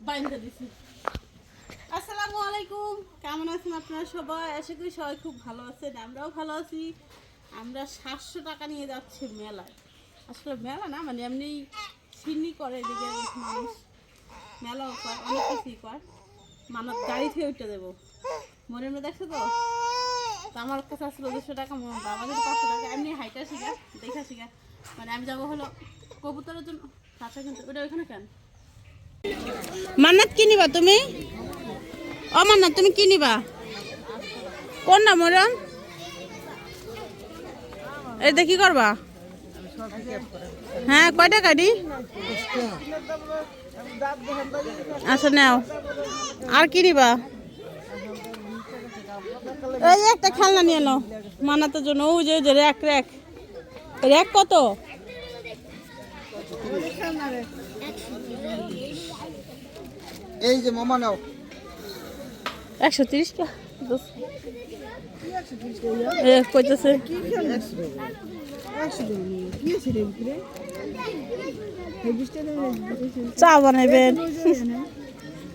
বাইন্ধে দিছি। আসসালামু আলাইকুম। কেমন আছেন আপনারা সবাই? আশা করি সবাই খুব ভালো আছেন, আমরাও ভালো আছি। আমরা সাতশো টাকা নিয়ে যাচ্ছি মেলায়। আসলে মেলা না মানে এমনি সিন্নি করে এদিকে মানুষ। মেলাও কর, অনেক কিছুই কর। মানত গাড়ি থেকে উঠে দেবো। মনে মনে দেখছ তো? আমার কাছে আসলে দুশো টাকা মো- বাবাদের পাঁচশো টাকা। এমনি হাইটা শিখা, দেখা শিখা। মানে আমি যাব হলো কবুতরের জন্য। কাঁচা কিন্তু ওটা ওইখানে কেন? মান্নাত কি নিবা তুমি? ও মান্নাত তুমি কি নিবা? কোন না মরম এই দেখি করবা। হ্যাঁ কয়টা গাড়ি আচ্ছা নাও। আর কি নিবা? এই একটা খেলনা নিয়ে নাও মানাতের জন্য। ও যে যে র্যাক র্যাক র্যাক কত? এই যে মামা নাও। একশো তিরিশ টাকা কইতেছে। চা বানাইবেন।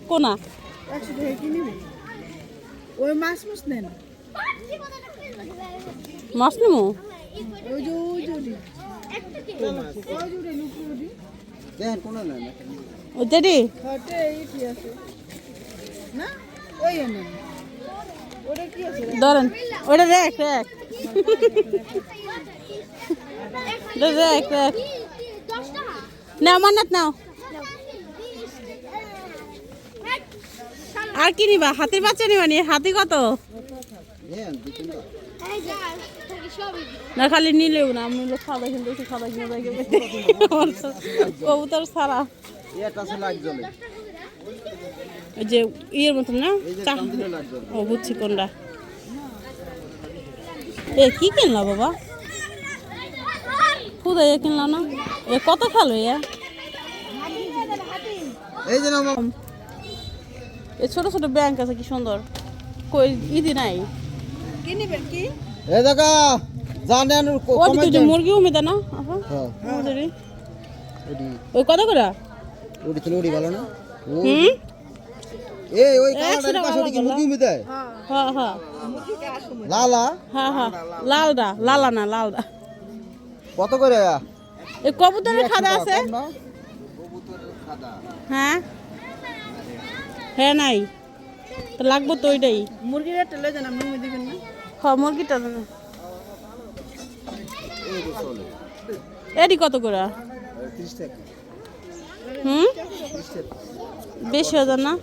কোনা? ওই মাছ মাছ নেন। মাছ নেব ওই যে ওই যে দেখেন কোনো না না। ওই দেরি হাটে আছে? না? ওই নেন ওটা কি আছে? ধরেন ওটা র্যাক ওটা র্যাক র্যাক নাও মান্নাত নাও। আর কি নিবা? হাতির বাচ্চা নিবা নি? হাতি কত? না খালি নিলেও না আমি সাদা কিনতে এসে সাদা কিনে যাই কবুতর সারা ওই যে ইয়ের মতন না ও বুঝছি কোনটা এ কি কিনলা বাবা খুদাই কিনলা না এ কত খালো ইয়া এই ছোট ছোট ব্যাংক আছে কি সুন্দর কই ইদি নাই কি কি এই দেখা জানেন ওই তো মুরগি উমিদা না হ্যাঁ। ওই কত করে? তো ওডি ভালো না? হুম? এই ওই পাশে লাগল। মুরগি মিদায় হ্যাঁ। হ্যাঁ লালা? হ্যাঁ হ্যাঁ। লালদা লালা না লালদা কত করে? এই কবুতরের খাদা আছে? না? হ্যাঁ। হ্যাঁ নাই। তো লাগবো তো ওইটাই। মুরগির একটা লয়ে যান আপনি দিবেন না। হ্যাঁ মুরগিটা? এডি কত করে? হুম? বেশি হাজার না?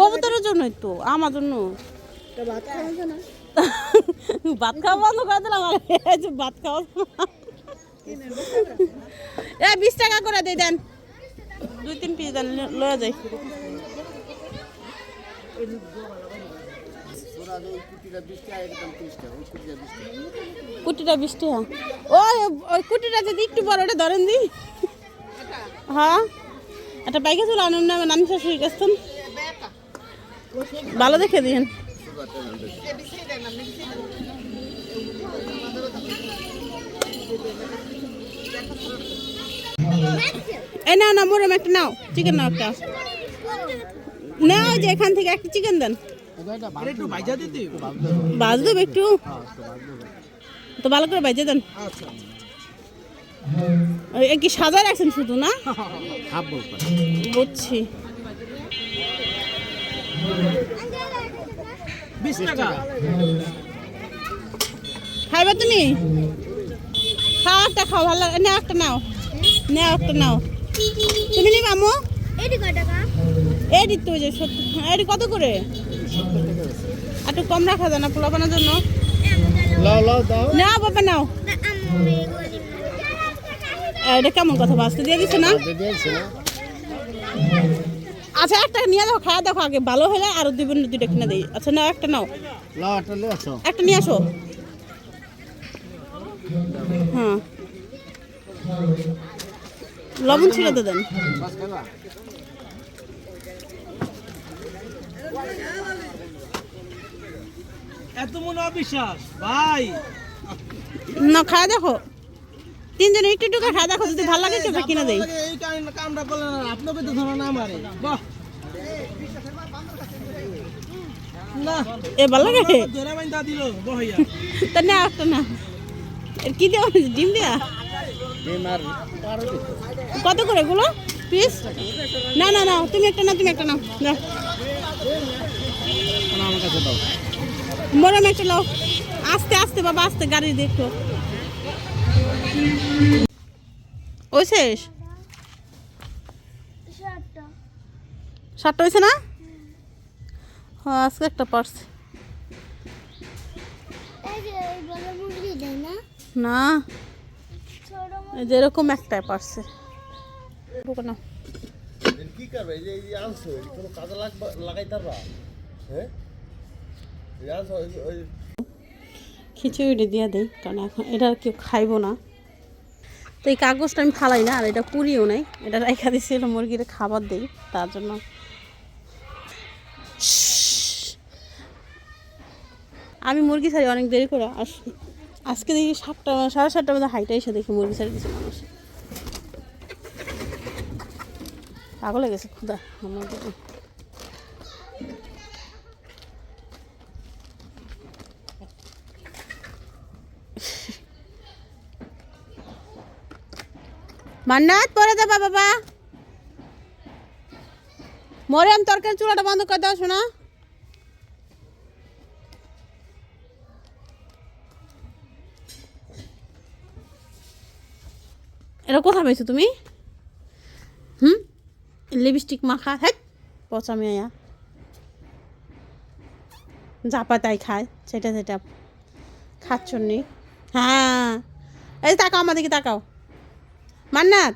কবুতরের জন্যই তো আমার জন্য। ভাত খাওয়া বন্ধ করে দিলাম ভাত খাওয়া এ বিশ টাকা করে দিয়ে দেন। দুই তিন পিস দেন লয়ে যাই। ওই কুটিটা 20 টাকা এটা 30 টাকা ওই কুটিটা 20 টাকা কুটিটা বিশ টাকা। ওই ওই কুটিটা যদি একটু বড় ওটা ধরেন দি। হ্যাঁ। একটা বাইকে চলে আনুন না নানি শাশুড়ি গেছেন ভালো দেখে দিন এই নাও না মোরম একটা নাও চিকেন নাও একটা। নাও যে এখান থেকে একটা চিকেন দেন। বাজ দেবে একটু। তো ভালো করে বাজে দেন। কি সাজা রাখছেন শুধু, না? বুঝছি। খাইবা তুমি? খাও, একটা খাও, ভালো নাও, একটা নাও। নাও একটা নাও। তুমি নিবা আমো এডি তো যে সত্তর এডি কত করে? একটু কম রাখা যায় না পোলা বানার জন্য? দাও। বাবা নাও। না না। এটা কেমন কথা বাঁচতে দিয়ে দিছে না? আচ্ছা একটা নিয়ে দেখো খাওয়া দেখো আগে ভালো হলে আরও দুই দুইটা কিনে দিই। আচ্ছা নাও একটা নাও। একটা নিয়ে আসো। হ্যাঁ। লবণ ছিঁড়ে তো দেন। এত মনে অবিশ্বাস ভাই। না খায় দেখো। তিনজনে একটু একটু খায় দেখো যদি ভালো লাগে কিনে দেই। এই কাম- কামটা করলেন আর আপনাকে তো ধরো না আমারে বাহ। এ ভালো লাগে? তা না একটা না। এর কি দেওয়া? ডিম দেওয়া ডিম আর কত করে এগুলো? পিস না না না, তুমি একটা না তুমি একটা নাও, দাও। মরম একটা নাও। আস্তে আস্তে বাবা, আস্তে, গাড়ি দেখো ওই শেষ? সাতটা হয়েছে না? হ্যাঁ আজকে একটা দেয় না না ছোট এরকম একটাই পারছে। ঢুকে নাও। কি করবে? এই যে আনছো কোনো কাজে লাগবে লাগাই তারবা হ্যাঁ খিচুড়ি দিয়ে দিই কারণ এখন এটা আর কেউ খাইবো না। তো এই কাগজটা আমি ফালাই না আর এটা পুরিও নাই। এটা রেখা দিয়েছিল মুরগির খাবার দিই তার জন্য। আমি মুরগি ছাড়ি অনেক দেরি করে আর আজকে দেখি সাতটা সাড়ে সাতটার মধ্যে হাইটা এসে দেখি মুরগি ছাড়ি দিয়েছে মানুষ। পাগল হয়ে গেছে ক্ষুদা আমার মান্নাত, পরে যাবা বাবা। মরিয়াম তরকারি চুলাটা বন্ধ করে দাও, শোনা। এটা কোথায় পেয়েছ তুমি? লিপস্টিক মাখা হ্যাঁ পচা মেয়া জাপা তাই খায় সেটা সেটা খাচ্ছ নি হ্যাঁ। এই তাকাও আমাদেরকে তাকাও। মান্নাত।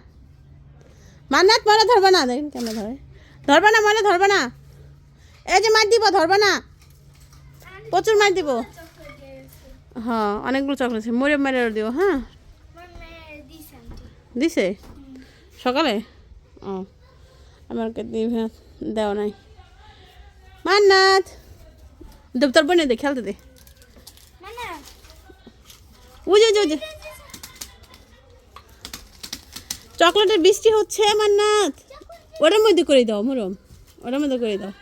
মান্নাত ময়লা ধরবে না দেখেন কেন ধরে। ধরবে না ময়লা ধরবে না। এই যে মার দিব ধরবে না। প্রচুর মার দিব। হ্যাঁ অনেকগুলো চকলেট আছে। মরে মেরে দিও হ্যাঁ? দিছে? সকালে? ও। আমাকে দেওয়া নাই। মান্নাত! দেব তোর বোনে দে, খেলতে দে। ওই যে চকলেটের বৃষ্টি হচ্ছে, মান্নাত! ওটার মধ্যে করে দাও, মরম। ওটার মধ্যে করে দাও।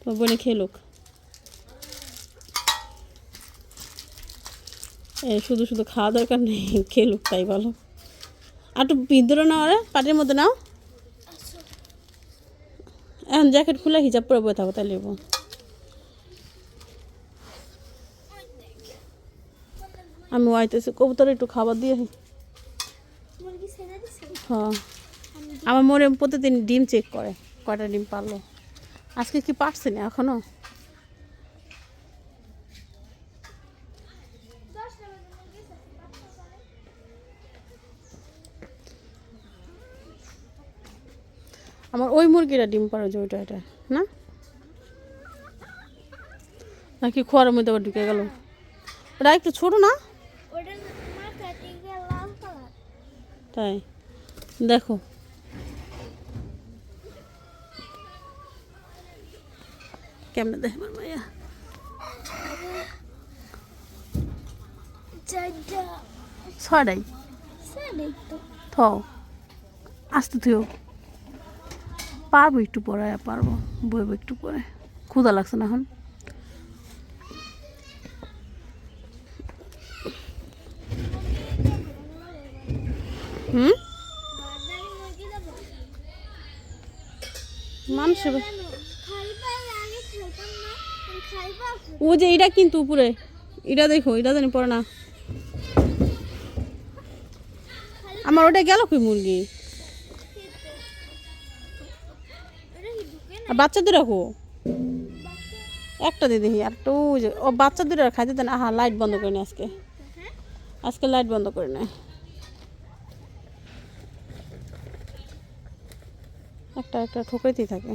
তোমার বোনে খেলুক। শুধু শুধু খাওয়া দরকার নেই, খেলুক তাই বলো। আর একটু ভিতরে নাও আরে পাটির মধ্যে নাও। এখন জ্যাকেট খুলে হিজাব পরে বয়ে থাকো, তাহলে আমি ওয়াইতেছি কবুতর একটু খাবার দিয়ে হ্যাঁ। আমার মনে প্রতিদিন ডিম চেক করে, কয়টা ডিম পারল। আজকে কি পারছি না এখনও? আমার ওই মুরগিটা ডিম পারে যে ওইটা এটা না? নাকি খোয়ারের মধ্যে আবার ঢুকে গেল? ওটা একটু ছোট না? তাই। দেখো। কেমনে দেখ আমার মাইয়া ছয়টাই? থ আসতে তুইও পারব একটু পরে, পারব। বইবো একটু পরে। ক্ষুদা লাগছে না এখন? হুম? মানুষ ও যে এটা কিন্তু উপরে। এটা দেখো এটা জানি পড়ে না। আমার ওটা গেল কই মুরগি এটা কি ঢুকে না আর বাচ্চাদের রাখো একটা দিয়ে দেখি আর একটু ও বাচ্চাদের আর খাইতে দেন। আহা লাইট বন্ধ করে নে আজকে। আজকে লাইট বন্ধ করে নেয় একটা একটা ঠোকাইতেই থাকে।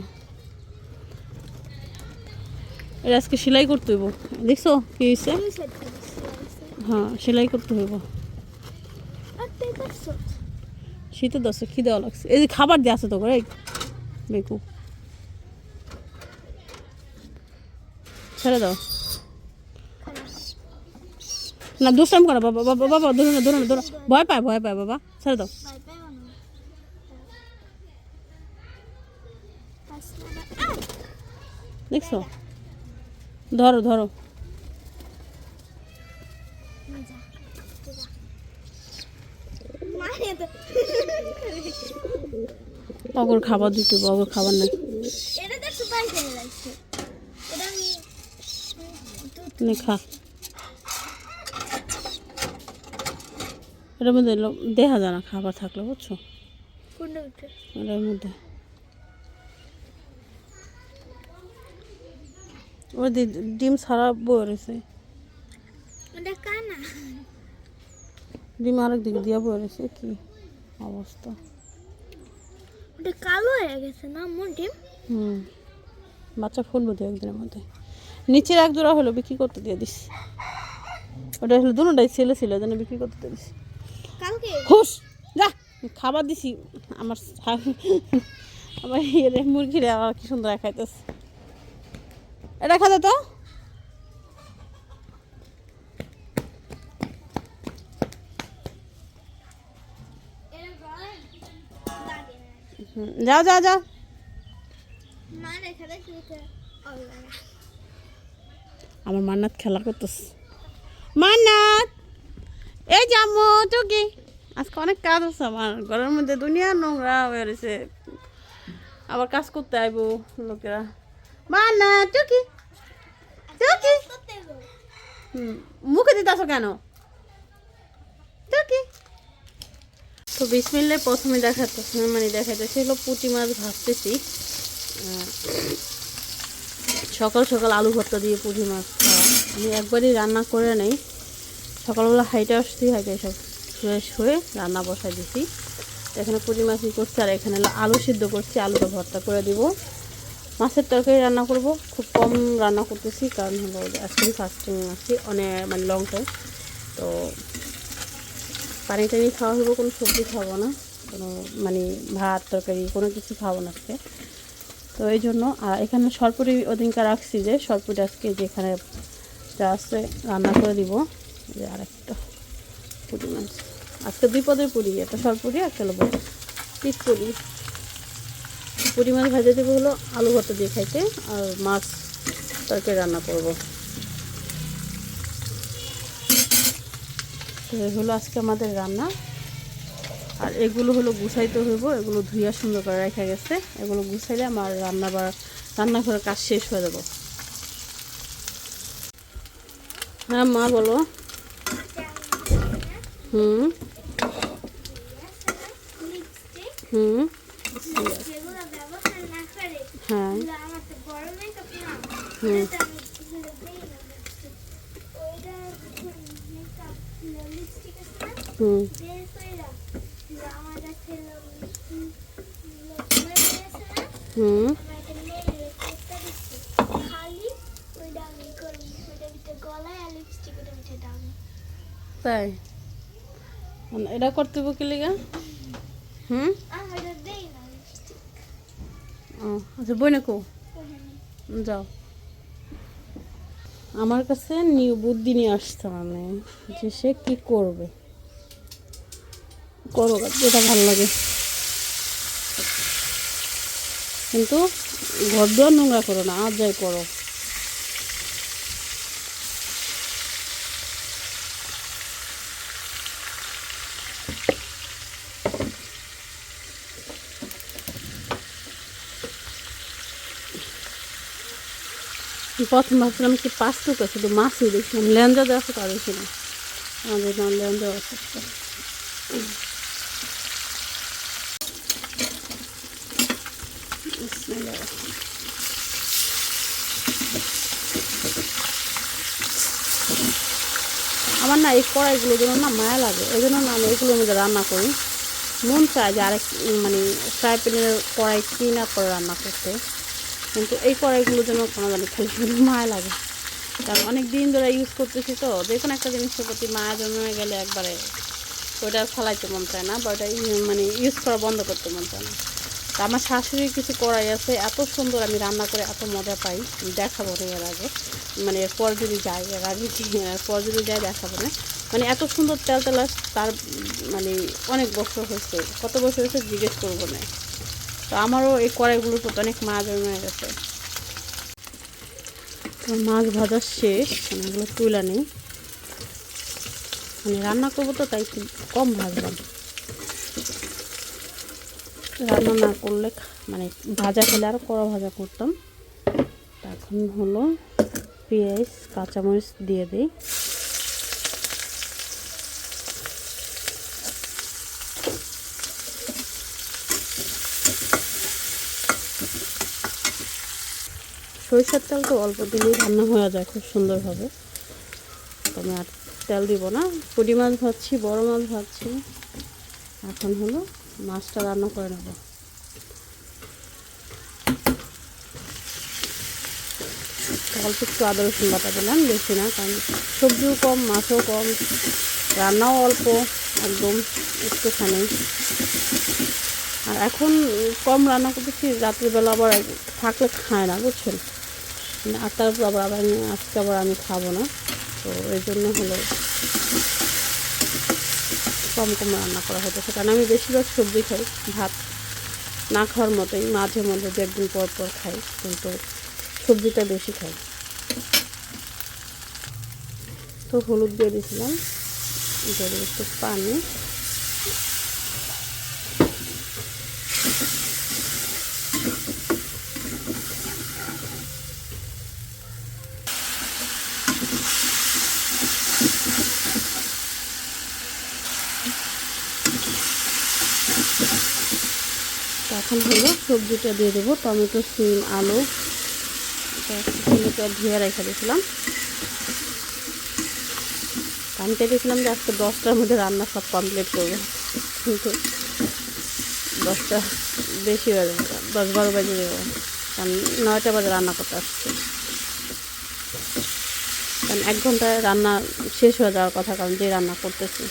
এটা আজকে সেলাই করতে হইব। দেখছ কি হয়েছে হ্যাঁ সেলাই করতে হইব। শীতের দশে খিদে লাগছে। এই যে খাবার দিয়ে আছে তো করে বেকু। ছেড়ে দাও। না, দুষ্টাম করো, বাবা বাবা বাবা না না ভয় পায় ভয় পায়, বাবা, ছেড়ে দাও। দেখছ? ধরো ধরো। অগর খাবার দিতে অগর খাবার নাই এটা তো সুপার খেলে লাগছে এটা আমি নে খা। এটার মধ্যে দেখা যায় না খাবার থাকলে বুঝছ? এটার মধ্যে। ওই দি- ডিম সারা বয়ে রয়েছে। ডিম আরেক দিকে দিয়ে বয়ে রয়েছে কি অবস্থা? ওটা কালো হয়ে গেছে না মোটে হুম। বাচ্চা ফুলবো দু একদিনের মধ্যে। নিচের এক জোড়া হলো বিক্রি করতে দিয়ে দিস। ওটা হলো দুটাই ছেলে ছিল যেন বিক্রি করতে দিয়ে দিস। কালকে? খুশ যা খাবার দিছি। আমার আমার ইয়ে রে মুরগিরে আবার কি সুন্দর খাইতেছে। এটা খাতে তো। যাও যাও যাও। মা রেখে আমার মান্নাত খেলা করতেছে। মান্নাত! এই জামু টুকি আজকে অনেক কাজ আছে আমার। ঘরের মধ্যে দুনিয়া নোংরা হয়ে রয়েছে। আবার কাজ করতে আইব লোকেরা। মান্নাত টুকি করতে গো মুখে দিতে আসো কেন তো বিসমিল্লায় প্রথমে দেখাতেছি মানে দেখাইতেছি, হলো পুঁটি মাছ ভাজতেছি। সকাল সকাল আলু ভর্তা দিয়ে পুঁটি মাছ খাওয়া। আমি একবারই রান্না করে নেই। সকালবেলা হাইটে আসছি হাইটে সব ফ্রেশ হয়ে রান্না বসাই দিছি। এখানে পুঁটি মাছই করছি, আর এখানে আলু সিদ্ধ করছি, আলুটা ভর্তা করে দিব। মাছের তরকারি রান্না করব, খুব কম রান্না করতেছি, কারণ হলো আজকে ফার্স্ট টাইম আসছি অনেক মানে লং টাইম তো পানি টানি খাওয়া হব কোনো সবজি খাব না, কোনো মানে ভাত, তরকারি, কোনো কিছু খাব না আজকে। তো এই জন্য, আর এখানে সরপুরি ওদিনকার রাখছি যে সরপুরি আজকে যেখানে যা আছে রান্না করে দিব। যে আরেকটা পুরি মাছ। আজকে দুই পদের পুরি একটা সরপুরি একটা হলো পিস পুরি পুরি মাছ ভাজা দেবো হলো, আলু ভর্তা দিয়ে খাইতে, আর মাছ তরকারি রান্না করব। তো হলো আজকে আমাদের রান্না। আর এগুলো হলো গুছাইতে হইব, এগুলো ধুইয়া সুন্দর করে রেখে গেছে। এগুলো গুছাইলে আমার রান্না বা রান্নাঘরের কাজ শেষ হয়ে যাব। হ্যাঁ মা বলো। হুম। হুম। হ্যাঁ। হুম। এটা আমি এগুলো দেই না lipstick। ওইটা মেকআপ লিপস্টিক আছে না হুম বের করে রাখ যে আমার কাছে লো- লোকমের আছে না হুম আমার একটা মেয়ের একটা দিচ্ছি খালি ওইটা আমি করি ওইটা ভিতরে গলায় আর লিপস্টিক ওটা ভিতরে দাম তাই? মানে এটা করতে হবে কি লিগা? হুম? আচ্ছা বই না কো যাও। আমার কাছে নিউ বুদ্ধি নিয়ে আসছে মানে যে সে কি করবে? করো যেটা ভালো লাগে। কিন্তু ঘর দুয়ার নোংরা করো না, আর যাই করো। প্রথম ভাবছিলাম কি পাঁচ টুকরা শুধু মাছই দেখছিলাম লেঞ্জা দেওয়া আছে বেশি না আমাদের লেঞ্জা আছে। আমার না এই কড়াইগুলোর জন্য না মায়া লাগে, এই জন্য না আমি এগুলোর মধ্যে রান্না করি। মন চায় যে আরেক মানে ফ্রাই প্যানের কড়াই আপ করে রান্না করতে, কিন্তু এই কড়াইগুলোর জন্য কোনো জানি খালি মায়া লাগে। কারণ অনেক দিন ধরে ইউজ করতেছি তো যে কোনো একটা জিনিসের প্রতি মায়া জন্মে গেলে একবারে ওইটা ফেলাইতে মন চায় না, বা ই- মানে ইউজ করা বন্ধ করতে মন চায় না। তা আমার শাশুড়ির কিছু কড়াই আছে, এত সুন্দর আমি রান্না করে এত মজা পাই দেখাবো এর আগে। মানে এরপর যদি আগে কি এরপর যদি যাই দেখাবো না। মানে এত সুন্দর তেল তেলা তার মানে অনেক বছর হয়েছে, কত বছর হয়েছে জিজ্ঞেস করব না। তো আমারও এই কড়াইগুলোর প্রতি অনেক মাছ জমে গেছে। মাছ ভাজা শেষ এগুলো তুলে নিই। মানে রান্না করব তো, তাই কম ভাজলাম। রান্না না করলে মানে ভাজা খেলে আরও কড়া ভাজা করতাম। এখন হলো পেঁয়াজ, কাঁচামরিচ দিয়ে দিই। সরিষার তেল তো অল্প দিলেই রান্না হয়ে যায়, খুব সুন্দরভাবে। আমি আর তেল দিব না। পুঁটি মাছ ভাজছি, বড় মাছ ভাজছি। এখন হলো মাছটা রান্না করে নেব। অল্প একটু আদা রসুন বাটা দিলাম, বেশি না, কারণ সবজিও কম, মাছও কম, রান্নাও অল্প, একদম একটুখানি। আর এখন কম রান্না করতেছি, রাত্রিবেলা আবার থাকলে খায় না, বুঝছেন? আর তারপর আবার আবার আমি আজকে আবার আমি খাব না, তো এই জন্য হলো কম কম রান্না করা হতেছে কারণ আমি বেশিরভাগ সবজি খাই, ভাত না খাওয়ার মতোই, মাঝে মধ্যে দু একদিন পর পর খাই, কিন্তু সবজিটা বেশি খাই। তো হলুদ দিয়ে দিয়েছিলাম। দিয়ে দেবো একটু পানি। এখন হলো সবজিটা দিয়ে দেবো। টমেটো সিম আলু টমেটো ধুয়ে রেখে দিয়েছিলাম। আমি চেয়েছিলাম যে আজকে দশটার মধ্যে রান্না সব কমপ্লিট করব। কিন্তু দশটা বেশি বাজে দশ বারো বাজে দেবো। কারণ নয়টা বাজে রান্না করতে আসছে। কারণ এক ঘন্টায় রান্না শেষ হয়ে যাওয়ার কথা, কারণ যে রান্না করতেছি,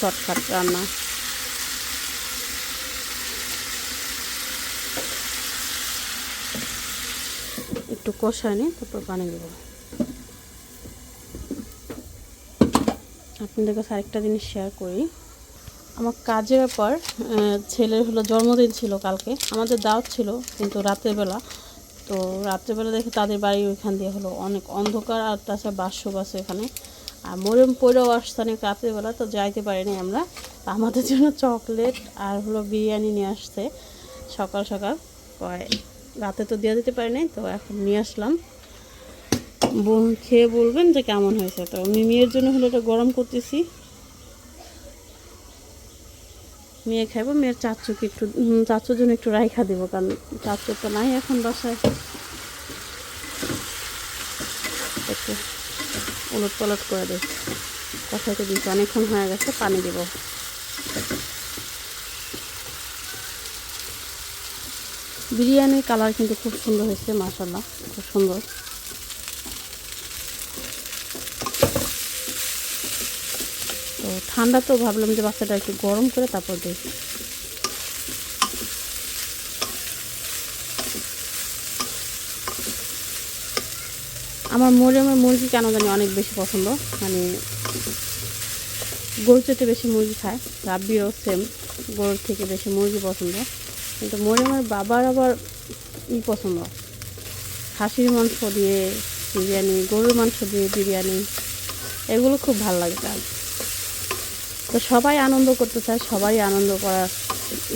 শর্টকাট রান্না। একটু কষায় নিই তারপর পানি দেবো। আপনাদের কাছে আরেকটা জিনিস শেয়ার করি। আমার কাজের ব্যাপার ছেলের হলো জন্মদিন ছিল কালকে। আমাদের দাওয়াত ছিল কিন্তু রাতের বেলা। তো রাত্রেবেলা দেখে তাদের বাড়ি ওইখান দিয়ে হলো অনেক অন্ধকার আর তাছাড়া বাস্য আছে এখানে। আর মরিয়ম পড়েও আসছে অনেক রাতের বেলা, তো যাইতে পারিনি আমরা। আমাদের জন্য চকলেট আর হলো বিরিয়ানি নিয়ে আসছে সকাল সকাল। কয় রাতে তো দিয়ে দিতে নাই, তো এখন নিয়ে আসলাম। বোন খেয়ে বলবেন যে কেমন হয়েছে তো আমি মেয়ের জন্য হলো এটা গরম করতেছি। মেয়ে খাইবো, মেয়ের চাচুকে একটু চাচুর জন্য একটু রাইখা দেবো, কারণ চাচু তো নাই এখন বাসায়। উলট পালট করে দিই। কথাইতে দিচ্ছি অনেকক্ষণ হয়ে গেছে, পানি দেবো। বিরিয়ানির কালার কিন্তু খুব সুন্দর হয়েছে মাশাল্লাহ খুব সুন্দর। তো ঠান্ডা তো ভাবলাম যে বাচ্চাটা একটু গরম করে তারপর দিই আমার মরিয়মের মুরগি কেন জানি অনেক বেশি পছন্দ মানে গরুর চেয়ে বেশি মুরগি খায়, রাব্বিও সেম গরুর থেকে বেশি মুরগি পছন্দ। কিন্তু মরিয়মের বাবার আবার ই পছন্দ। খাসির মাংস দিয়ে বিরিয়ানি, গরুর মাংস দিয়ে বিরিয়ানি, এগুলো খুব ভালো লাগে তার। তো সবাই আনন্দ করতে চায়, সবাই আনন্দ করার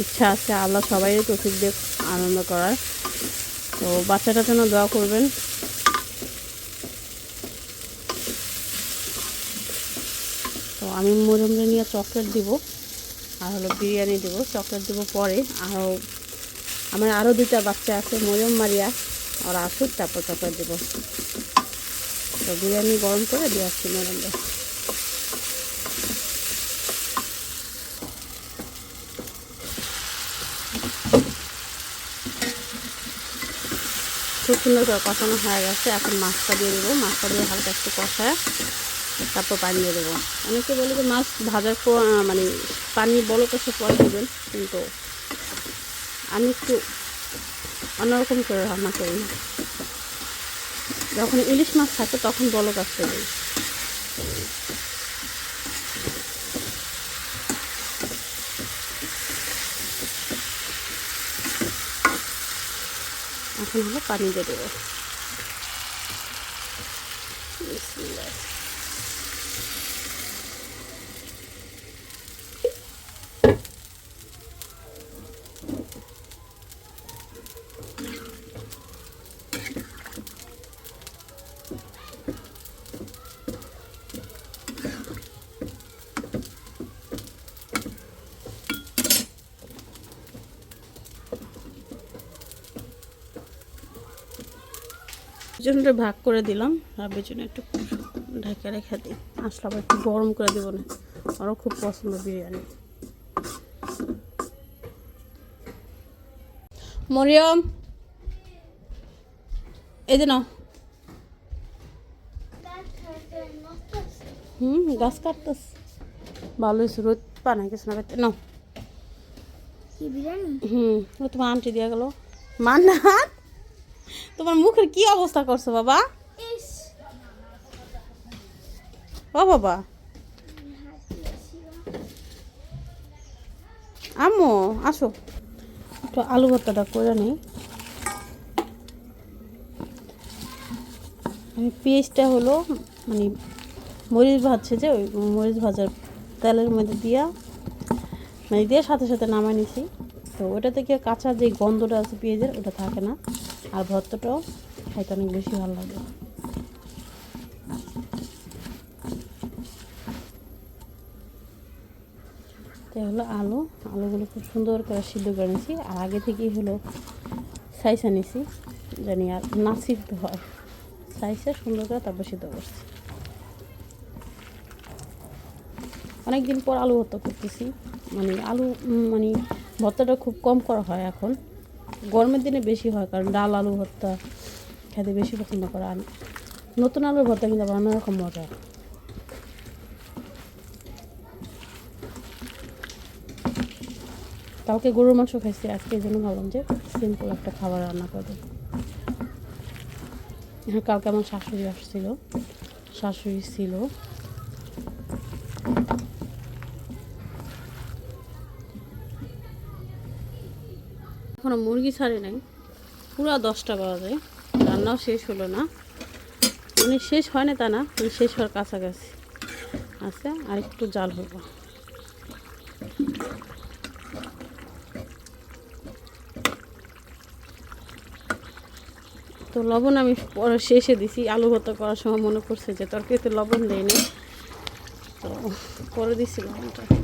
ইচ্ছা আছে, আল্লাহ সবাই তফিক দিয়ে আনন্দ করার। তো বাচ্চাটার জন্য দোয়া করবেন। তো আমি মরিয়মরে নিয়ে চকলেট দিব। আর হলো বিরিয়ানি দেবো, চকলেট দেবো পরে। আরও, আমার আরও দুইটা বাচ্চা আছে, মরিয়ম, মারিয়া। ওরা আসুক, তারপর চকলেট দেবো। তো বিরিয়ানি গরম করে দিয়ে আসছি মরিয়মরে খুব সুন্দর করে কষানো হয়ে গেছে। এখন মাছটা দিয়ে দেবো। মাছটা দিয়ে হালকা একটু কষায় তারপর পানি দিয়ে দেবো। অনেকে বলে যে মাছ ভাজার মানে পানি বলো কাছে পরে দেবেন, কিন্তু আমি একটু অন্যরকম করে রান্না করি না। যখন ইলিশ মাছ থাকে তখন বলো কাছে দিই এখন হলো পানি দিয়ে দেবো। বিসমিল্লাহ। ভাগ করে দিলাম। আর বেজনে একটু ঢাকা রেখে দিই। আসলে আবার একটু গরম করে দেবো না। আরও খুব পছন্দ বিরিয়ানি। মরিয়ম এই যে নাও। হুম গাছ কাটতেস ভালো হয়েছে। রোদ পানা কিছু না পেতে নাও। হুম তোমার আন্টি দিয়ে গেল। মান্নাত! তোমার মুখের কি অবস্থা করছ, বাবা? ও, বাবা। আম্মু, আসো। একটু আলু ভর্তাটা করে নিই। আমি পেঁয়াজটা হলো মানে মরিচ ভাজছে যে, ওই মরিচ ভাজার তেলের মধ্যে দিয়া মানে দিয়ে সাথে সাথে নামাই নিছি। তো ওটা থেকে কাঁচা যে গন্ধটা আছে পেঁয়াজের, ওটা থাকে না। আর ভর্তাটাও খাইতে অনেক বেশি ভালো লাগে। তো হলো আলু, আলুগুলো খুব সুন্দর করে সিদ্ধ করে নিয়েছি আর আগে থেকেই হলো সাইসা নিছি, জানি আর না সিদ্ধ হয়। সাইসে সুন্দর করে তারপর সিদ্ধ করছি। অনেক দিন পর আলু ভর্তা করতেছি। মানে আলু মানে ভর্তাটা খুব কম করা হয় এখন। গরমের দিনে বেশি হয়, কারণ ডাল, আলু ভর্তা খেতে বেশি পছন্দ করে। আর নতুন আলুর ভর্তা কিন্তু আবার অন্যরকম মজা। কালকে গরুর মাংস খাইছি, আজকে এই জন্য ভাবলাম যে সিম্পল একটা খাবার রান্না করে দেবো হ্যাঁ কালকে আমার শাশুড়ি আসছিল, শাশুড়ি ছিল। এখনও মুরগি ছাড়ে নাই। পুরা দশটা বাজে রান্নাও শেষ হলো না। মানে শেষ হয় না তা না কিন্তু শেষ হওয়ার কাছাকাছি আছে। আর একটু জাল হইব তো লবণ আমি পরে শেষে দিছি। আলু ভর্তা করার সময় মনে পড়ছে যে তরকারিতে লবণ দেয়নি। তো করে দিছি লবণটা।